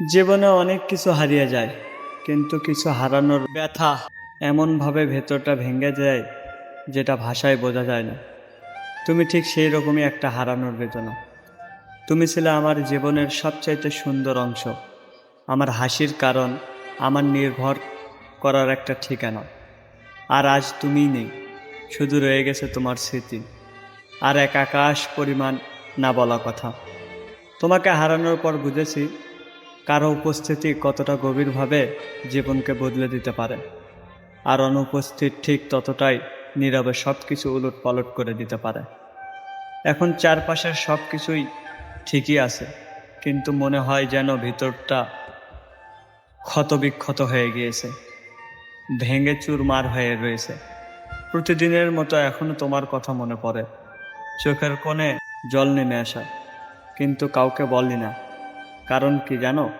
জীবনে অনেক কিছু হারিয়ে যায়, কিন্তু কিছু হারানোর ব্যথা এমনভাবে ভেতরটা ভেঙে যায় যেটা ভাষায় বোঝা যায় না। তুমি ঠিক সেই রকমই একটা হারানোর বেদনা। তুমি ছিলে আমার জীবনের সবচাইতে সুন্দর অংশ। আমার হাসির কারণ, আমার নির্ভর করার একটা ঠিকানা। আর আজ তুমিই নেই, শুধু রয়ে গেছে তোমার স্মৃতি। আর এক আকাশ পরিমাণ না বলা কথা। তোমাকে হারানোর পর বুঝেছি কারও উপস্থিতি কতটা গভীরভাবে জীবনকে বদলে দিতে পারে? আর অনুপস্থিত ঠিক ততটাই নীরবে সব কিছু উলট পালট করে দিতে পারে। এখন চারপাশের সব কিছুই ঠিকই আছে, কিন্তু মনে হয় যেন ভিতরটা ক্ষতবিক্ষত হয়ে গিয়েছে, ভেঙে চুরমার হয়ে রয়েছে। প্রতিদিনের মতো এখনও তোমার কথা মনে পড়ে। চোখের কোণে জল নেমে আসা, কিন্তু কাউকে বললি না। কারণ কি জানো?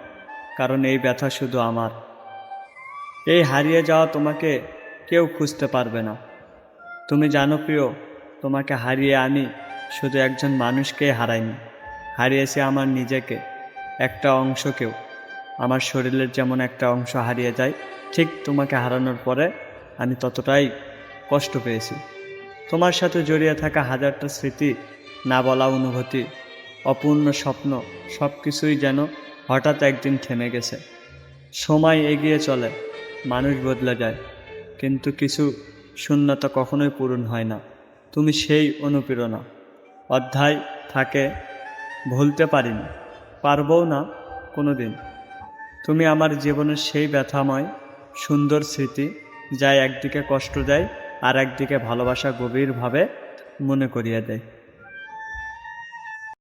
কারণ এই ব্যথা শুধু আমার। এই হারিয়ে যাওয়া তোমাকে কেউ খুঁজতে পারবে না। তুমি জানো প্রিয়, তোমাকে হারিয়ে আমি শুধু একজন মানুষকে হারাইনি। হারিয়েছি আমার নিজেকে, একটা অংশকেও। আমার শরীরের যেমন একটা অংশ হারিয়ে যায়, ঠিক তোমাকে হারানোর পরে আমি ততটাই কষ্ট পেয়েছি। তোমার সাথে জড়িয়ে থাকা হাজারটা স্মৃতি না বলা অনুভূতি, অপূর্ণ স্বপ্ন সব কিছুই যেন হঠাৎ একদিন থেমে গেছে। সময় এগিয়ে চলে, মানুষ বদলে যায়, কিন্তু কিছু শূন্যতা কখনোই পূরণ হয় না। তুমি সেই অনুপ্রেরণা। অধ্যায় থাকে, ভুলতে পারিনি, পারবও না কোনো দিন তুমি আমার জীবনের সেই ব্যথাময়, সুন্দর স্মৃতি, যা একদিকে কষ্ট দেয় আর একদিকে ভালোবাসা গভীরভাবে মনে করিয়ে দেয়।